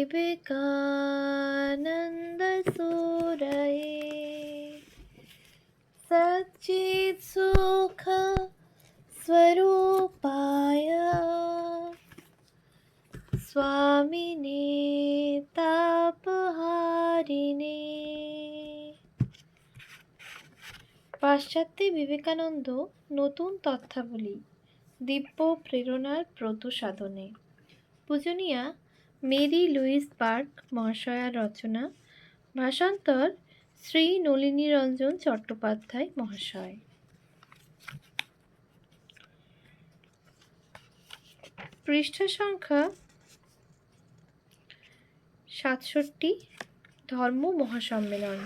विवेकानन्दसूरये सच्चित्सुख स्वरूपाय स्वामिने তাপহারিণে পাশ্চাত্যে বিবেকানন্দ নতুন তথ্যাবলী দিব্য প্রেরণার ব্রত সাধনে পূজনীয়া মেরি লুইস পার্ক মহাশয়ার রচনা, ভাষান্তর শ্রী নলিনী রঞ্জন চট্টোপাধ্যায় মহাশয়। পৃষ্ঠা সংখ্যা সাতষট্টি, ধর্ম মহাসম্মেলন।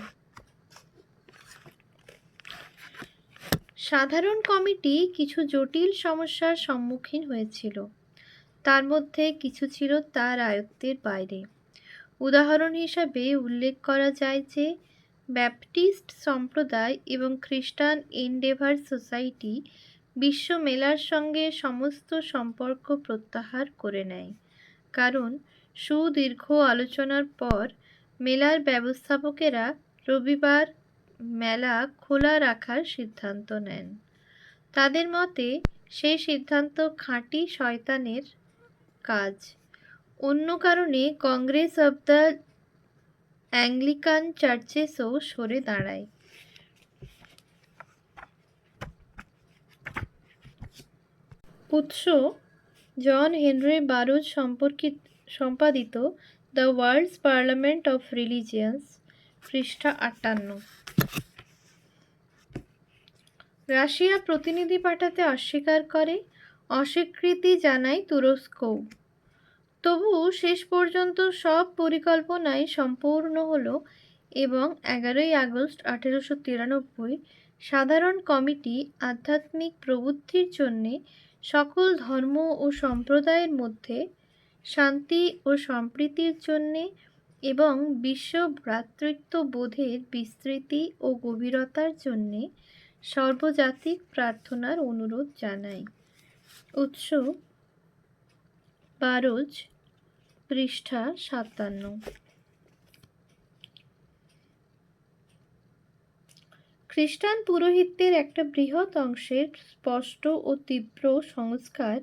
সাধারণ কমিটি কিছু জটিল সমস্যার সম্মুখীন হয়েছিল। তার মধ্যে কিছু ছিল তার আয়ত্তের বাইরে। উদাহরণ হিসাবে উল্লেখ করা যায় যে, ব্যাপটিস্ট সম্প্রদায় এবং খ্রিস্টান এন্ডেভার সোসাইটি বিশ্ব মেলার সঙ্গে সমস্ত সম্পর্ক প্রত্যাহার করে নেয়। কারণ, সুদীর্ঘ আলোচনার পর মেলার ব্যবস্থাপকেরা রবিবার মেলা খোলা রাখার সিদ্ধান্ত নেন। তাদের মতে, সেই সিদ্ধান্ত খাঁটি শয়তানের কাজ। অন্য কারণে কংগ্রেস অব দ্য অ্যাংলিকান চার্চেসও সরে দাঁড়ায়। উৎস, জন হেনরি বারোজ সম্পর্কিত, সম্পাদিত the World's Parliament of Religions, পৃষ্ঠা আটান্ন। রাশিয়া প্রতিনিধি পাঠাতে অস্বীকার করে অস্বীকৃতি জানায় তুরস্কও। তবু শেষ পর্যন্ত সব পরিকল্পনাই সম্পূর্ণ হলো এবং এগারোই আগস্ট আঠেরোশো তিরানব্বই সাধারণ কমিটি আধ্যাত্মিক প্রবুদ্ধির জন্যে সকল ধর্ম ও সম্প্রদায়ের মধ্যে শান্তি ও সম্প্রীতির জন্যে এবং বিশ্ব ভ্রাতৃত্ববোধের বিস্তৃতি ও গভীরতার জন্যে সর্বজাতিক প্রার্থনার অনুরোধ জানাই উৎস বারোজ পৃষ্ঠা সাতান্ন। খ্রিস্টান পুরোহিতদের একটা বৃহৎ অংশের স্পষ্ট ও তীব্র সংস্কার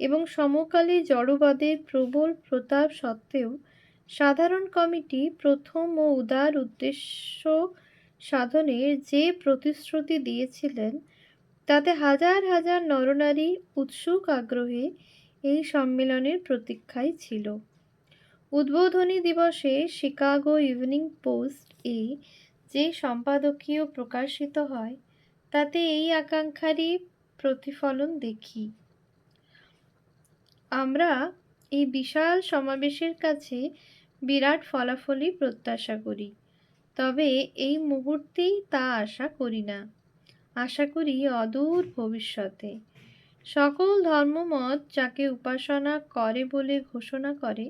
এবং সমকালে জড়বাদের প্রবল প্রতাপ সত্ত্বেও সাধারণ কমিটি প্রথম ও উদার উদ্দেশ্য সাধনের যে প্রতিশ্রুতি দিয়েছিলেন তাতে হাজার হাজার নরনারী উৎসুক আগ্রহে এই সম্মেলনের প্রতীক্ষায় ছিল। উদ্বোধনী দিবসে শিকাগো ইভিনিং পোস্ট এ যে সম্পাদকীয় প্রকাশিত হয়, তাতে এই আকাঙ্ক্ষারই প্রতিফলন দেখি। আমরা এই বিশাল সমাবেশের কাছে বিরাট ফলাফলই প্রত্যাশা করি, তবে এই মুহূর্তেই তা আশা করি না। আশা করি অদূর ভবিষ্যতে। সকল ধর্মমত যাকে উপাসনা করে বলে ঘোষণা করে,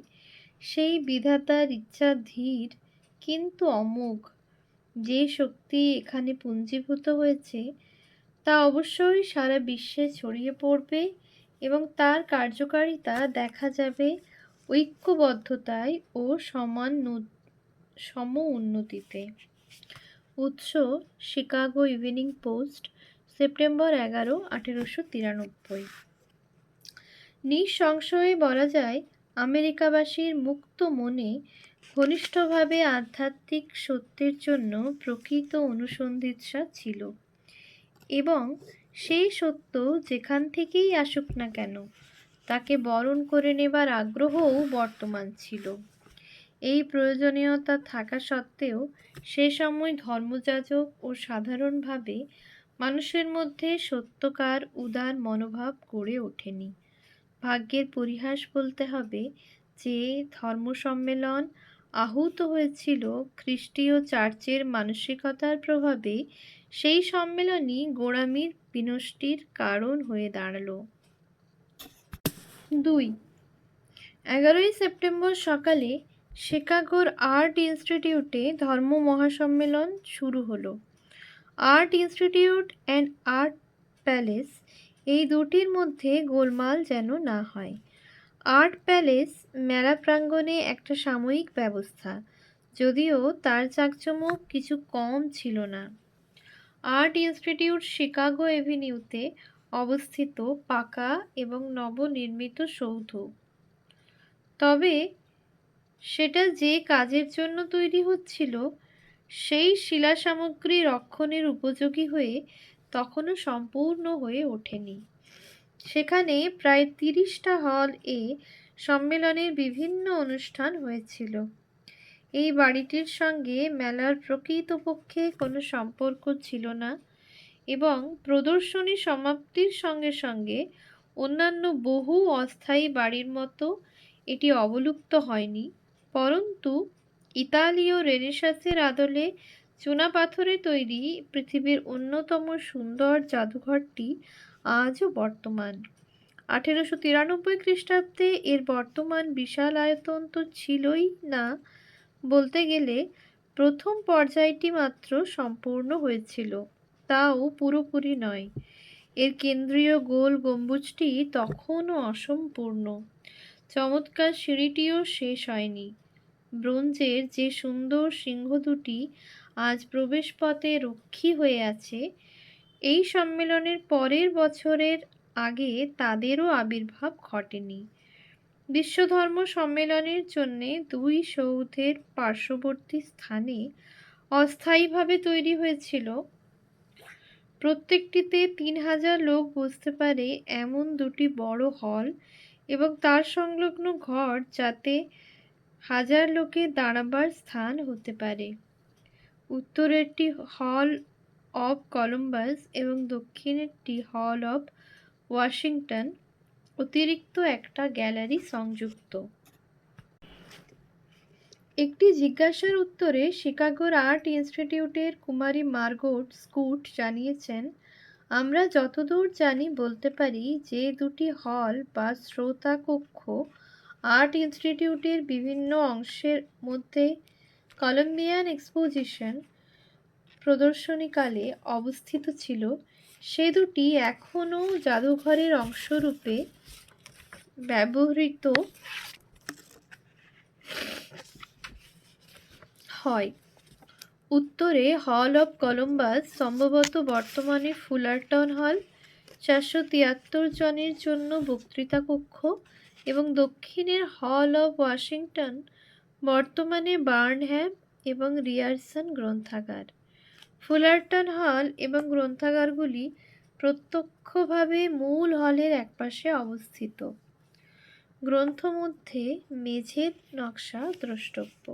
সেই বিধাতার ইচ্ছা ধীর কিন্তু অমোঘ। যে শক্তি এখানে পুঞ্জীভূত হয়েছে, তা অবশ্যই সারা বিশ্বে ছড়িয়ে পড়বে এবং তার কার্যকারিতা দেখা যাবে ঐক্যবদ্ধতায় ও সমান সম উন্নতিতে। উৎস শিকাগো ইভিনিং পোস্ট, সেপ্টেম্বর এগারো, আঠেরোশো তিরানব্বই। নিঃসংশয়ে বলা যায়, আমেরিকাবাসীর মুক্ত মনে ঘনিষ্ঠভাবে আধ্যাত্মিক সত্যের জন্য প্রকৃত অনুসন্ধিৎসা ছিল এবং সেই সত্য যেখান থেকেই আসুক না কেন, তাকে বরণ করে নেবার আগ্রহও বর্তমান ছিল। এই প্রয়োজনীয়তা থাকা সত্ত্বেও সে সময় ধর্মযাজক ও সাধারণভাবে মানুষের মধ্যে সত্যকার উদার মনোভাব গড়ে ওঠেনি। ভাগ্যের পরিহাস বলতে হবে যে ধর্ম সম্মেলন আহুত হয়েছিল খ্রিস্টীয় চার্চের মানসিকতার প্রভাবে সেই সম্মেলনই গোড়ামির বিনষ্টির কারণ হয়ে দাঁড়াল। দুই, এগারোই সেপ্টেম্বর সকালে শিকাগোর আর্ট ইনস্টিটিউটে ধর্ম মহাসম্মেলন শুরু হলো। Art Institute and Art Palace এই দুটির মধ্যে গোলমাল যেন না হয়। আর্ট প্যালেস মেলা প্রাঙ্গণে একটা সাময়িক ব্যবস্থা, যদিও তার জাঁকজমক কিছু কম ছিল না। আর্ট ইনস্টিটিউট শিকাগো এভিনিউতে অবস্থিত পাকা এবং নবনির্মিত সৌধ। তবে সেটা যে কাজের জন্য তৈরি হচ্ছিল, সেই শিলা সামগ্রী রক্ষণের উপযোগী হয়ে তখনও সম্পূর্ণ হয়ে ওঠেনি। সেখানে প্রায় তিরিশটা হল এ সম্মেলনের বিভিন্ন অনুষ্ঠান হয়েছিল। এই বাড়িটির সঙ্গে মেলার প্রকৃতপক্ষে কোনো সম্পর্ক ছিল না এবং প্রদর্শনী সমাপ্তির সঙ্গে সঙ্গে অন্যান্য বহু অস্থায়ী বাড়ির মতো এটি অবলুপ্ত হয়নি। পরন্তু ইতালীয় রেনেসাঁসের আদলে চুনাপাথরে তৈরি পৃথিবীর অন্যতম সুন্দর জাদুঘরটি আজও বর্তমান। আঠেরোশো তিরানব্বই খ্রিস্টাব্দে এর বর্তমান বিশাল আয়তন তো ছিলই না, বলতে গেলে প্রথম পর্যায়টি মাত্র সম্পূর্ণ হয়েছিল, তাও পুরোপুরি নয়। এর কেন্দ্রীয় গোল গম্বুজটি তখনও অসম্পূর্ণ। চমৎকার সিঁড়িটিও শেষ হয়নি। ব্রোঞ্জের যে সুন্দর সিংহ দুটি আজ প্রবেশপথে রক্ষী হয়ে আছে, এই সম্মেলনের পরের বছরের আগে তাদেরও আবির্ভাব ঘটেনি। বিশ্বধর্ম সম্মেলনের জন্যে দুই সৌধের পার্শ্ববর্তী স্থানে অস্থায়ীভাবে তৈরি হয়েছিল। প্রত্যেকটিতে তিন হাজার লোক বসতে পারে এমন দুটি বড় হল এবং তার সংলগ্ন ঘর যাতে হাজার লোকে দাঁড়াবার স্থান হতে পারে। উত্তরেরটি হল অব কলম্বাস এবং দক্ষিণেরটি হল অব ওয়াশিংটন। অতিরিক্ত একটা গ্যালারি সংযুক্ত। একটি জিজ্ঞাসার উত্তরে শিকাগোর আর্ট ইনস্টিটিউটের কুমারী মার্গোট স্কুট জানিয়েছেন আমরা যতদূর জানি বলতে পারি যে দুটি হল বা শ্রোতা কক্ষ আর্ট ইনস্টিটিউটের বিভিন্ন অংশের মধ্যে কলম্বিয়ান এক্সপোজিশন প্রদর্শনীকালে অবস্থিত ছিল। সে দুটি এখনও জাদুঘরের অংশরূপে ব্যবহৃত হয়। উত্তরে হল অব কলম্বাস, সম্ভবত বর্তমানে ফুলারটন হল, চারশো তিয়াত্তর জনের জন্য বক্তৃতা কক্ষ এবং দক্ষিণের হল অব ওয়াশিংটন, বর্তমানে বার্নহ্যাম এবং রিয়ারসন গ্রন্থাগার। ফুলারটন হল এবং গ্রন্থাগারগুলি প্রত্যক্ষভাবে মূল হলের একপাশে অবস্থিত। গ্রন্থ মধ্যে মেঝের নকশা দ্রষ্টব্য।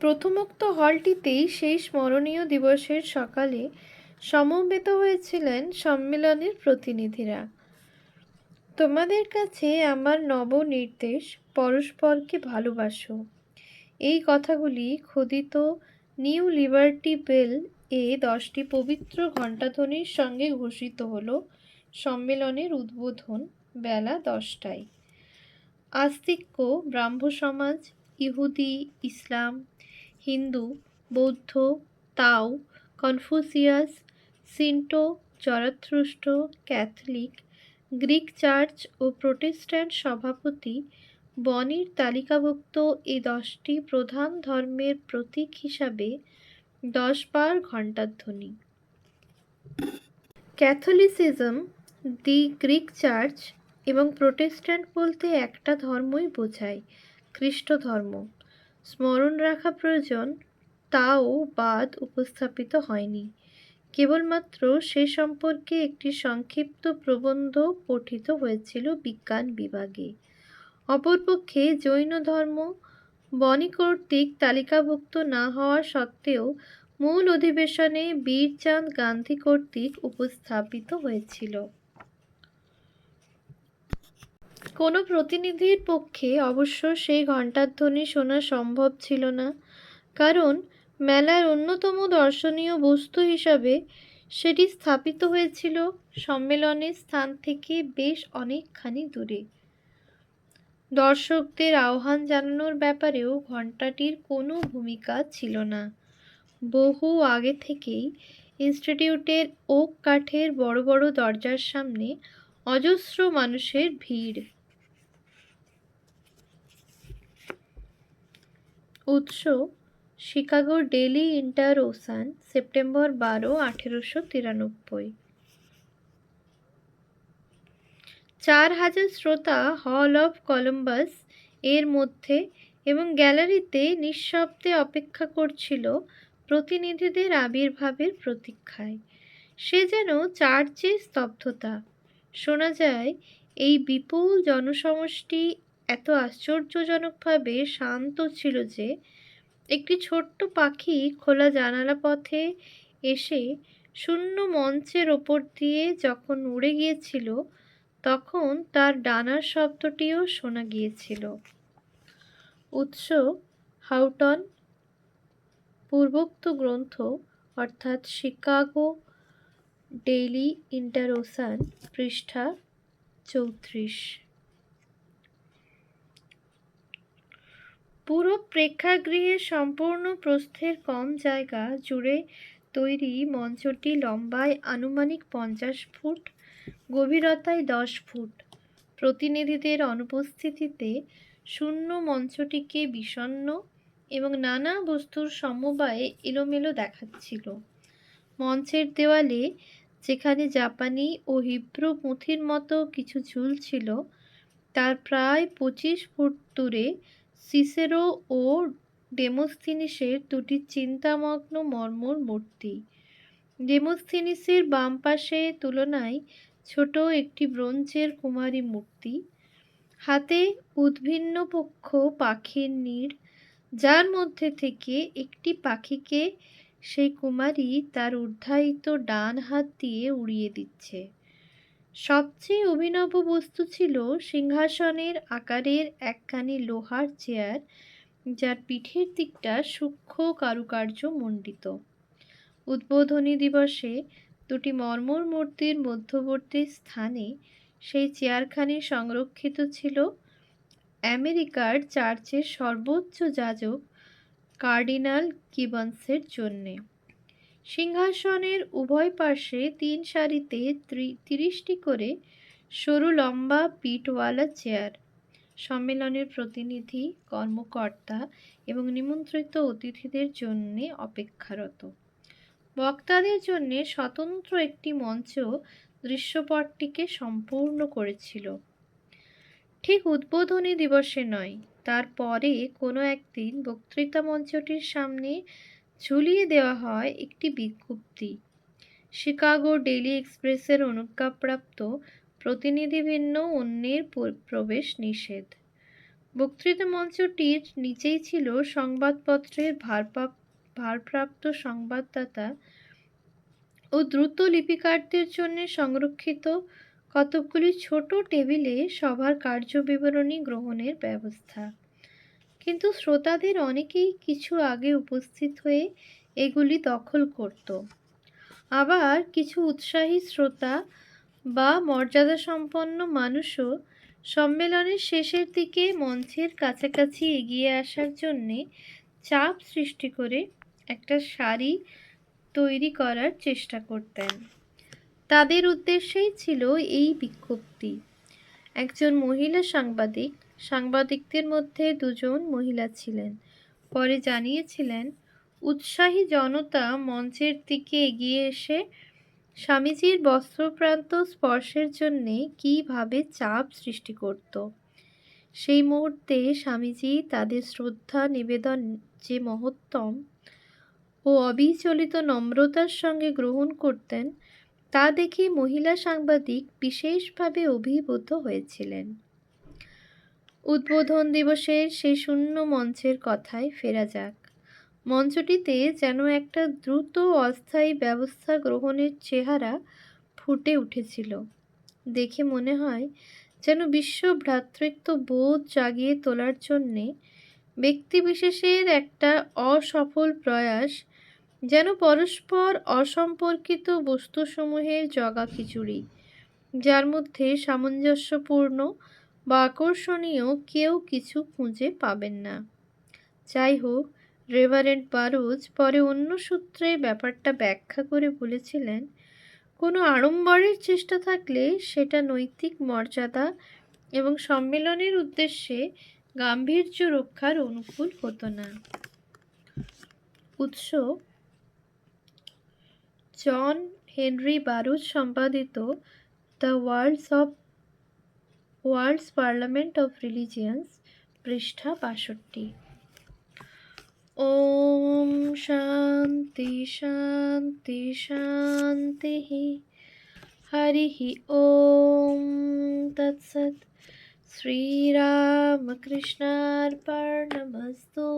প্রথমোক্ত হলটিতেই সেই স্মরণীয় দিবসের সকালে সমবেত হয়েছিলেন সম্মেলনের প্রতিনিধিরা। তোমাদের কাছে আমার নব নির্দেশ পরস্পরকে ভালোবাসো। এই কথাগুলি খোদিত নিউ লিবার্টি বেল এ দশটি পবিত্র ঘণ্টাধ্বনির সঙ্গে ঘোষিত হল সম্মেলনের উদ্বোধন বেলা দশটায়। আস্তিক্য ব্রাহ্ম সমাজ ইহুদি, ইসলাম হিন্দু, বৌদ্ধ, Tao, Confucius, Shinto Zarathustra Catholic, Greek Church ও প্রোটেস্ট্যান্ট সভাপতি বনির তালিকাভুক্ত এই দশটি প্রধান ধর্মের প্রতীক হিসাবে দশ বার ঘণ্টাধ্বনি। ক্যাথলিসিজম, দি গ্রিক চার্চ এবং প্রোটেস্ট্যান্ট বলতে একটা ধর্মই বোঝায় খ্রিস্ট ধর্ম স্মরণ রাখা প্রয়োজন, তাও বাদ উপস্থাপিত হয়নি। কেবলমাত্র সে সম্পর্কে একটি সংক্ষিপ্ত প্রবন্ধ পঠিত হয়েছিল বিজ্ঞান বিভাগে। অপরপক্ষে জৈন ধর্ম, বনি কর্তৃক তালিকাভুক্ত না হওয়া সত্ত্বেও মূল অধিবেশনে বীরচাঁদ গান্ধী কর্তৃক উপস্থাপিত হয়েছিল। কোনো প্রতিনিধির পক্ষে অবশ্য সেই ঘণ্টাধ্বনি শোনা সম্ভব ছিল না। কারণ মেলার অন্যতম দর্শনীয় বস্তু হিসাবে সেটি স্থাপিত হয়েছিল সম্মেলনের স্থান থেকে বেশ অনেকখানি দূরে। দর্শকদের আহ্বান জানানোর ব্যাপারেও ঘণ্টাটির কোনো ভূমিকা ছিল না। বহু আগে থেকেই ইনস্টিটিউটের ওক কাঠের বড় বড় দরজার সামনে অজস্র মানুষের ভিড়। উৎস শিকাগোর ডেলি ইন্টার ওসান, সেপ্টেম্বর বারো, আঠেরোশো তিরানব্বই। চার হাজার শ্রোতা হল অফ কলম্বাস এর মধ্যে এবং গ্যালারিতে নিঃশব্দে অপেক্ষা করছিল প্রতিনিধিদের আবির্ভাবের প্রতীক্ষায়। সে যেন চার্চে স্তব্ধতা। শোনা যায়, এই বিপুল জনসমষ্টি এত আশ্চর্যজনকভাবে শান্ত ছিল যে, একটি ছোট্ট পাখি খোলা জানালা পথে এসে শূন্য মঞ্চের ওপর দিয়ে যখন উড়ে গিয়েছিল, তখন তার ডানার শব্দটিও শোনা গিয়েছিল। উৎস হাউটন, পূর্বোক্ত গ্রন্থ, অর্থাৎ শিকাগো ডেইলি ইন্টারোসান পৃষ্ঠা চৌত্রিশ। পুরো প্রেক্ষাগৃহের সম্পূর্ণ প্রস্থের কম জায়গা জুড়ে তৈরি মঞ্চটি লম্বায় আনুমানিক পঞ্চাশ ফুট, গভীরতায় দশ ফুট। প্রতিনিধিদের অনুপস্থিতিতে শূন্য মঞ্চটিকে বিষণ্ন এবং নানা বস্তুর সমবায়ে এলোমেলো দেখাচ্ছিল। মঞ্চের দেওয়ালে, যেখানে জাপানি ও হিব্রু পুঁথির মতো কিছু ঝুল ছিল তার প্রায় পঁচিশ ফুট দূরে সিসেরো ও ডেমোস্থিনিসের দুটি চিন্তামগ্ন মর্মর মূর্তি। ডেমোস্থিনিসের বাম পাশে তুলনায় ছোট একটি ব্রোঞ্জের কুমারী মূর্তি। হাতে উদ্ভিন্ন পক্ষ পাখির নীড়, যার মধ্যে থেকে একটি পাখিকে সেই কুমারী তার ঊর্ধ্বায়িত ডান হাত দিয়ে উড়িয়ে দিচ্ছে। সবচেয়ে অভিনব বস্তু ছিল সিংহাসনের আকারের একখানি লোহার চেয়ার, যার পিঠের দিকটা সূক্ষ্ম কারুকার্য মণ্ডিত। উদ্বোধনী দিবসে দুটি মর্মর মূর্তির মধ্যবর্তী স্থানে সেই চেয়ারখানি সংরক্ষিত ছিল। আমেরিকার চার্চের সর্বোচ্চ যাজক কার্ডিনাল কিবন্সের জন্যে। সিংহাসনের উভয় পার্শ্বে তিন সারিতে তিরিশটি করে সরু লম্বা পিঠওয়ালা চেয়ার। সম্মেলনের প্রতিনিধি, কর্মকর্তা এবং নিমন্ত্রিত অতিথিদের জন্য অপেক্ষারত। বক্তাদের জন্য স্বতন্ত্র একটি মঞ্চ দৃশ্যপটটিকে সম্পূর্ণ করেছিল। ঠিক উদ্বোধনী দিবসে নয় তারপরে কোনো একদিন বক্তৃতা মঞ্চটির সামনে ঝুলিয়ে দেওয়া হয় একটি বিজ্ঞপ্তি। শিকাগো ডেইলি এক্সপ্রেসের অনুজ্ঞাপ্রাপ্ত প্রতিনিধিভিন্ন অন্যের প্রবেশ নিষেধ। বক্তৃতা মঞ্চটির নিচেই ছিল সংবাদপত্রের ভারপ্রাপ্ত সংবাদদাতা ও দ্রুত লিপিকারদের জন্য সংরক্ষিত কতকগুলি ছোট টেবিলে সভার কার্যবিবরণী গ্রহণের ব্যবস্থা। কিন্তু শ্রোতাদের অনেকেই কিছু আগে উপস্থিত হয়ে এগুলি দখল করত। আবার কিছু উৎসাহী শ্রোতা বা মর্যাদাসম্পন্ন মানুষও সম্মেলনের শেষের দিকে মঞ্চের কাছাকাছি এগিয়ে আসার জন্যে চাপ সৃষ্টি করে একটা সারি তৈরি করার চেষ্টা করতেন। তাদের উদ্দেশ্যেই ছিল এই বিজ্ঞপ্তি। একজন মহিলা সাংবাদিক সাংবাদিকদের মধ্যে দুজন মহিলা ছিলেন। পরে জানিয়েছিলেন, উৎসাহী জনতা মঞ্চের দিকে এগিয়ে এসে স্বামীজির বস্ত্রপ্রান্ত স্পর্শের জন্যে কীভাবে চাপ সৃষ্টি করত। সেই মুহূর্তে স্বামীজি তাদের শ্রদ্ধা নিবেদন যে মহত্তম ও অবিচলিত নম্রতার সঙ্গে গ্রহণ করতেন, তা দেখে মহিলা সাংবাদিক বিশেষভাবে অভিভূত হয়েছিলেন। উদ্বোধন দিবসের সেই শূন্য মঞ্চের কথায় ফেরা যাক। মঞ্চটিতে যেন একটা দ্রুত, অস্থায়ী ব্যবস্থা গ্রহণের চেহারা ফুটে উঠেছিল। দেখে মনে হয় যেন বিশ্ব ভ্রাতৃত্ব বোধ জাগিয়ে তোলার জন্যে ব্যক্তিবিশেষের একটা অসফল প্রয়াস যেন পরস্পর অসম্পর্কিত বস্তুসমূহের জগা খিচুড়ি যার মধ্যে সামঞ্জস্যপূর্ণ বা আকর্ষণীয় কেউ কিছু খুঁজে পাবেন না। যাই হোক, রেভারেন্ট বারুজ পরে অন্য সূত্রে ব্যাপারটা ব্যাখ্যা করে বলেছিলেন, কোনো আড়ম্বরের চেষ্টা থাকলে সেটা নৈতিক মর্যাদা এবং সম্মেলনের উদ্দেশ্যে গাম্ভীর্য রক্ষার অনুকূল হতো না। উৎস, জন হেনরি বারুজ সম্পাদিত the World's of World's Parliament of Religions পৃষ্ঠা বাষট্টি ওম শান্তি শান্তি শান্তি হরি ওম তৎসৎ শ্রীরামকৃষ্ণার্পণমস্তু